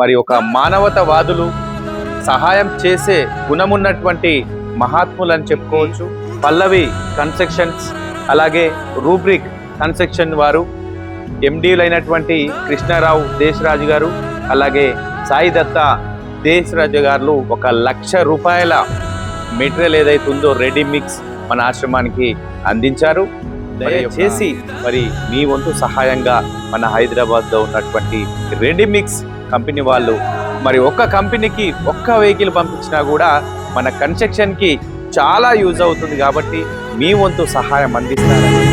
మరి ఒక మానవతావాదులు సహాయం చేసే గుణమున్నటువంటి మహాత్ములు అని చెప్పుకోవచ్చు. పల్లవి కన్స్ట్రక్షన్స్ అలాగే రూబ్రిక్ కన్స్ట్రక్షన్ వారు ఎండీలు అయినటువంటి కృష్ణారావు దేశరాజు గారు అలాగే సాయి దత్త దేశరాజు గారు ఒక లక్ష రూపాయల మెటీరియల్ ఏదైతే ఉందో రెడీ మిక్స్ మన ఆశ్రమానికి అందించారు. దయచేసి మరి మీ వంతు సహాయంగా మన హైదరాబాద్లో ఉన్నటువంటి రెడీ మిక్స్ కంపెనీ వాళ్ళు. మరి ఒక్క కంపెనీకి ఒక్క వెహికల్ పంపించినా కూడా మన కన్స్ట్రక్షన్కి చాలా యూజ్ అవుతుంది కాబట్టి మీ వంతు సహాయం అందిస్తారని.